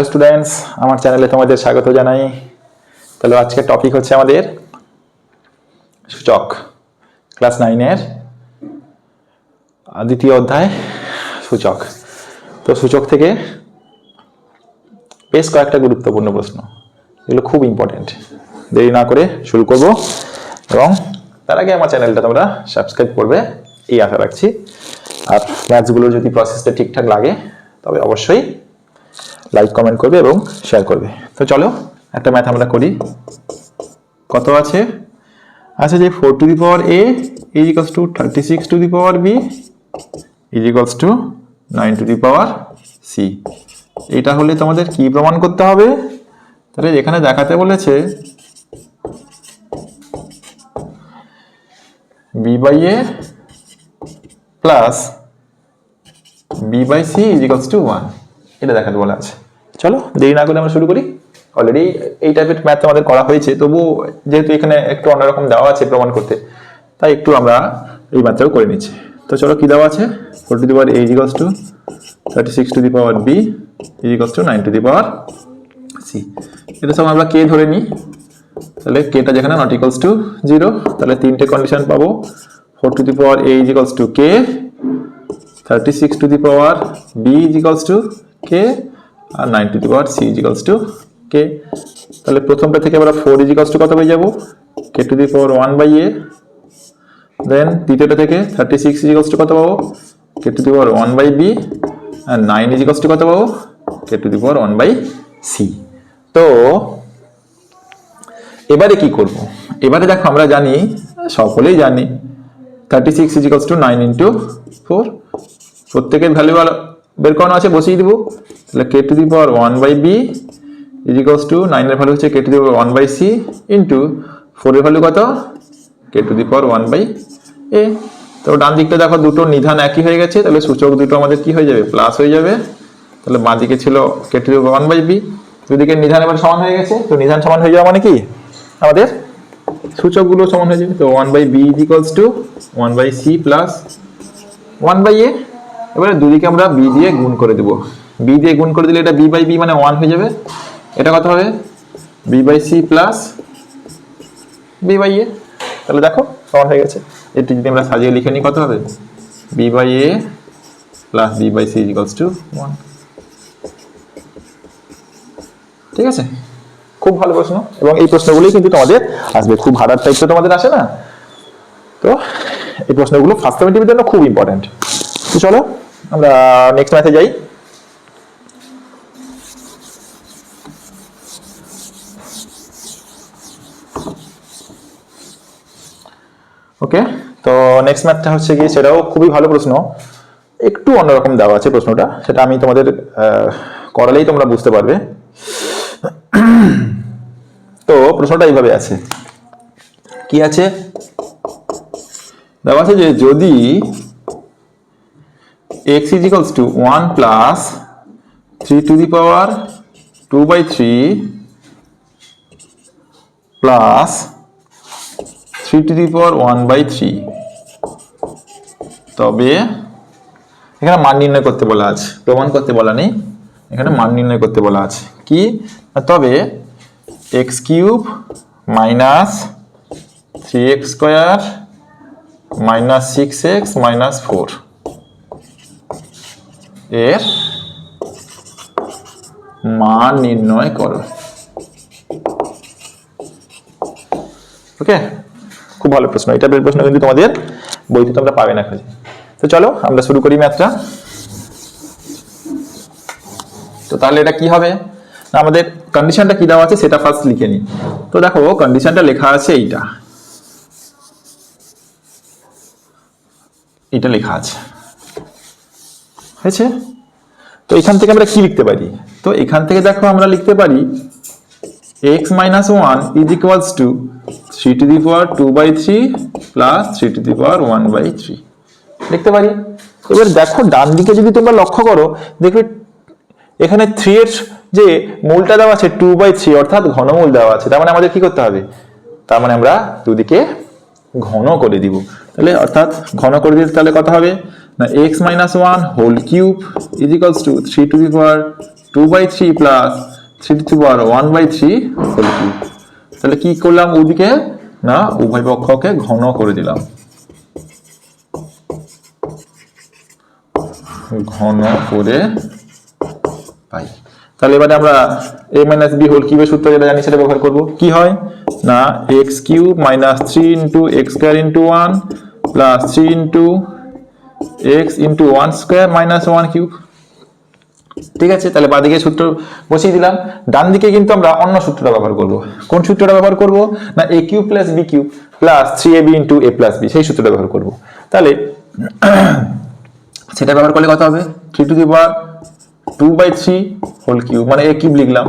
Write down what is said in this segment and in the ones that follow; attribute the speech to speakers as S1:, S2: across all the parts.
S1: Hello students, আমার চ্যানেলে তোমাদের স্বাগত জানাই। তাহলে আজকের টপিক হচ্ছে আমাদের সূচক ক্লাস নাইনের দ্বিতীয় অধ্যায় সূচক। তো সূচক থেকে বেশ কয়েকটা গুরুত্বপূর্ণ প্রশ্ন, এগুলো খুব ইম্পর্টেন্ট দেরি না করে শুরু করব এবং তার আগে আমার চ্যানেলটা তোমরা সাবস্ক্রাইব করবে, এই আশা রাখছি। আর ম্যাথসগুলো যদি প্রসেসটা ঠিকঠাক লাগে, তবে অবশ্যই লাইক কমেন্ট করবে এবং শেয়ার করবে। তো চলো, একটা ম্যাথ আমরা করি। কত আছে? আছে যে four to the power A is equals to thirty six to the power B is equals to nine to the power C এটা হলে তোমাদের কি প্রমাণ করতে হবে? তাহলে এখানে দেখাতে বলেছে B by A plus B by C is equals to one এটা দেখাতে বলা আছে। চলো, দেরি না করে আমরা শুরু করি। অলরেডি এই টাইপের ম্যাথ আমাদের করা হয়েছে তবু যেহেতু এখানে একটু অন্যরকম দেওয়া আছে প্রমাণ করতে, তাই একটু আমরা এই ম্যাথটাও করে নিচ্ছি। তো চলো, কি দেওয়া আছে? Four to the power A is equals to thirty six to the power B is equals to nine to the power C এটা সব আমরা কে ধরে নিই। তাহলে কেটা যেখানে নট ইকলস টু জিরো তাহলে তিনটে কন্ডিশন পাবো। Four to the power A is equals to K thirty six to the power B is equals to K R nine to the power C is equals to K. তাহলে প্রথমটা থেকে আমরা four ইজিকলস to কত পেয়ে যাব? K to the power one by A. Then দ্বিতীয়টা থেকে thirty six is equals to কত পাবো? K to the power one by B. R nine is equals to কত পাবো? K to the power one by C. তো এবারে কি করব? এবারে দেখো আমরা জানি, সকলেই জানি, thirty six is equals to nine into four. প্রত্যেকের ভ্যালু বের করানো আছে, বসিয়ে দিব। তাহলে K to the power one by B is is equals to নাইনের ভ্যালু হচ্ছে K to the power one by C into ফোরের ভ্যালু কত? K to the power one by A তো ডান দিকটা দেখো, দুটো নিধান একই হয়ে গেছে, তাহলে সূচক দুটো আমাদের কি হয়ে যাবে? প্লাস হয়ে যাবে। তাহলে বাঁ দিকে ছিল K to the power one by B দুদিকে নিধান এবার সমান হয়ে গেছে, তো নিধান সমান হয়ে যাওয়া মানে কি? আমাদের সূচকগুলো সমান হয়ে যাবে, তো one by B is equals to one by C plus one by A এবারে দুদিকে আমরা বি দিয়ে গুণ করে দেবো। বি দিয়ে গুণ করে দিলে এটা বি বাই বি মানে ওয়ান হয়ে যাবে। এটা কত হবে? B by C plus B by A তাহলে দেখো, সমান হয়ে গেছে। এটি যদি আমরা সাজিয়ে লিখে নিই, কত হবে? B by A plus B by C is equals to one ঠিক আছে? খুব ভালো প্রশ্ন। এবং এই প্রশ্নগুলোই কিন্তু তোমাদের আসবে। খুব হার্ডার টাইপ তো তোমাদের আসে না। তো এই প্রশ্নগুলো ফার্স্ট সেভেন্টিভের জন্য খুব ইম্পর্টেন্ট চলো, আমরা নেক্সট ম্যাথে যাই। ওকে তো নেক্সট ম্যাথটা হচ্ছে কি সেটাও খুবই ভালো প্রশ্ন। একটু অন্যরকম দেওয়া আছে প্রশ্নটা, সেটা আমি তোমাদের করালেই তোমরা বুঝতে পারবে। তো প্রশ্নটা এইভাবে আছে। কি আছে? দেওয়া আছে যে যদি x is equals to 1 plus 3 to the power 2 by 3 plus 3 to the power 1 by 3 তবে এখানে মান নির্ণয় করতে বলা আছে, প্রমাণ করতে বলা নেই। এখানে মান নির্ণয় করতে বলা আছে। কি? তবে X cube minus three X square minus six X minus four এর মান নির্ণয় করো। ওকে? খুব ভালো প্রশ্ন। এটা প্রশ্ন কিন্তু তোমাদের বইতে তোমরা পাবে না খুঁজে। তো চলো, আমরা শুরু করি ম্যাথটা। তো তাহলে এটা কি হবে? আমাদের কন্ডিশনটা কি দেওয়া আছে সেটা ফার্স্ট লিখে নিই। তো দেখো কন্ডিশনটা লেখা আছে এইটা। এটা লেখা আছে। হয়েছে? তো এখান থেকে আমরা কি লিখতে পারি? তো এখান থেকে দেখো আমরা লিখতে পারি x minus one is equals to three to the power two by three plus three to the power one by three লিখতে পারি? এবার দেখো ডান দিকে যদি তোমরা লক্ষ্য করো, দেখবে এখানে থ্রি এর যে মূলটা দেওয়া আছে টু বাই থ্রি অর্থাৎ ঘনমূল দেওয়া আছে, তার মানে আমাদের কি করতে হবে? তার মানে আমরা দুদিকে ঘন করে দিব। তাহলে অর্থাৎ ঘন করে দিলে তাহলে কথা হবে? না X minus one whole cube is to three to the power two by three plus three to power one by three whole cube তাহলে কি করলাম ওদিকে? না, উভয় পক্ষকে ঘন করে দিলাম। ঘন করে পাই। তাহলে এবারে আমরা এ মাইনাস বি হোল কিউবের সূত্র যেটা জানি সেটা ব্যবহার করব। কি হয়? না X cube minus three into X square into one plus three into X into one square minus one cube ঠিক আছে, তাহলে বাদিকে সূত্র বসিয়ে দিলাম। ডান দিকে কিন্তু আমরা অন্য সূত্রটা ব্যবহার করব। কোন সূত্রটা ব্যবহার করব? না A cube plus B cube plus three A B into A plus B সেই সূত্রটা ব্যবহার করব। তাহলে সেটা ব্যবহার করলে কত হবে? Three to the power two by three whole cube মানে এ কিউব লিখলাম।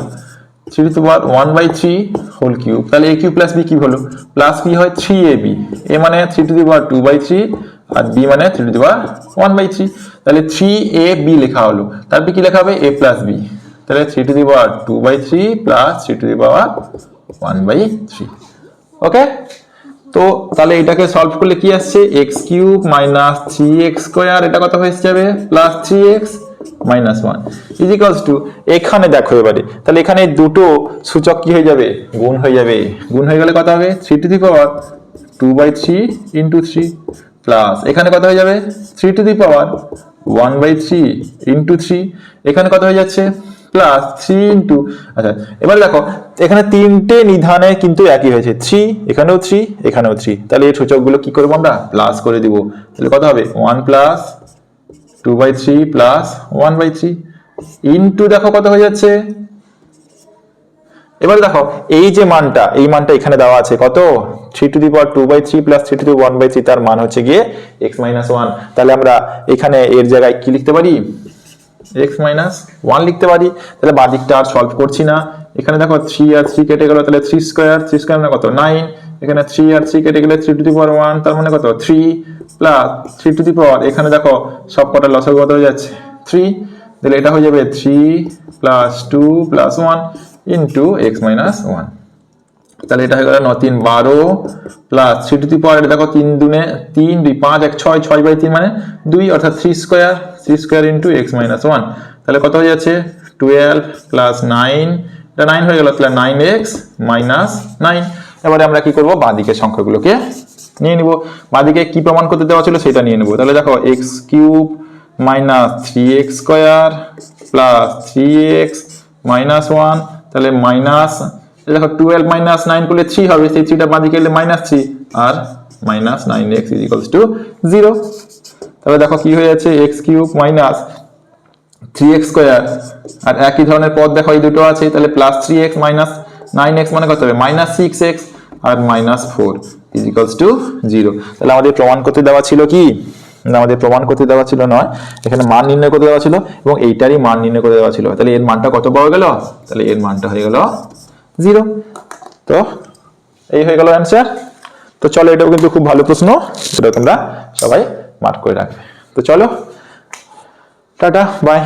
S1: Three to power one by three whole cube তাহলে A cube plus B cube হলো। প্লাস বি হয় থ্রি এ বি এ মানে three to the power two by three R B মানে three to the power one by three তাহলে three A B লেখা হলো। তারপর কি লেখা হবে? এ প্লাস বি তাহলে three to the power two by three plus three to the power one by three okay তো তাহলে এটাকে সলভ করলে কি আসছে? X cube minus three X square এটা কত হয়ে যাবে? Plus three X minus one is equals to এখানে দেখো এবারে। তাহলে এখানে দুটো সূচক কি হয়ে যাবে? গুণ হয়ে যাবে। গুণ হয়ে গেলে কত হবে? Three to the power two by three into three plus এখানে কত হয়ে যাবে? Three to the power one by three into three এখানে কত হয়ে যাচ্ছে? প্লাস থ্রি ইন্টু আচ্ছা এবার দেখো, এখানে তিনটে নিধানে কিন্তু একই হয়েছে। থ্রি এখানেও থ্রি এখানেও থ্রি তাহলে এই সূচকগুলো কি করব আমরা? প্লাস করে দিব। তাহলে কত হবে? One plus two by three plus one by three into দেখো কত হয়ে যাচ্ছে? এবার দেখো, এই যে মানটা, এই মানটা এখানে দেওয়া আছে কত? Three to the power two by three plus three to the one by three তার মান হচ্ছে গিয়ে এক্স মাইনাস ওয়ান তাহলে আমরা এখানে এর জায়গায় কি লিখতে পারি? এক্স মাইনাস ওয়ান লিখতে পারি। তাহলে বাদিকটা আর সলভ করছি না। এখানে দেখো থ্রি আর থ্রি কেটে গেল, তাহলে থ্রি স্কোয়ার থ্রি স্কোয়ার মানে কত? নাইন এখানে থ্রি আর থ্রি কেটে গেলে three to the power one তার মানে কত? Three plus three to the power এখানে দেখো সব কটা লসক কত হয়ে যাচ্ছে? থ্রি তাহলে এটা হয়ে যাবে three plus two plus one into X minus one তাহলে এটা হয়ে গেল ন তিন বারো plus three to the power দেখো তিন দুনে তিন, দুই পাঁচ, এক ছয় ছয় বাই তিন মানে দুই, অর্থাৎ three square three square into X minus one তাহলে কত হয়ে যাচ্ছে? টুয়েলভ প্লাস নাইন এটা নাইন হয়ে গেল, তাহলে নাইন এক্স মাইনাস নাইন এবারে আমরা কি করব? বাঁদিকের সংখ্যাগুলোকে নিয়ে নিব। বাঁদিকে কি প্রমাণ করতে দেওয়া ছিল সেটা নিয়ে নেব। তাহলে দেখো X cube minus three X square plus three X minus one তাহলে মাইনাস দেখো টুয়েলভ মাইনাস নাইন করলে থ্রি হবে, সেই থ্রিটা বাঁদিকে এলে minus three R minus nine X is equals to zero তাহলে দেখো কি হয়ে যাচ্ছে X cube minus three X square আর একই ধরনের পদ দেখো, এই দুটো আছে, তাহলে plus three X minus nine X মানে কত হবে? Minus six x R minus four is equals to zero তাহলে আমাদের প্রমাণ করতে দেওয়া ছিল কি? আমাদের প্রমাণ করতে দেওয়া ছিল নয়, এখানে মান নির্ণয় করতে দেওয়া ছিল এবং এইটারই মান নির্ণয় করে দেওয়া ছিল। তাহলে এর মানটা কত পাওয়া গেল? তাহলে এর মানটা হয়ে গেল জিরো। তো এই হয়ে গেল অ্যান্সার তো চলো, এটাও কিন্তু খুব ভালো প্রশ্ন, সেটা তোমরা সবাই মার্ক করে রাখবে। তো চলো, টাটা বাই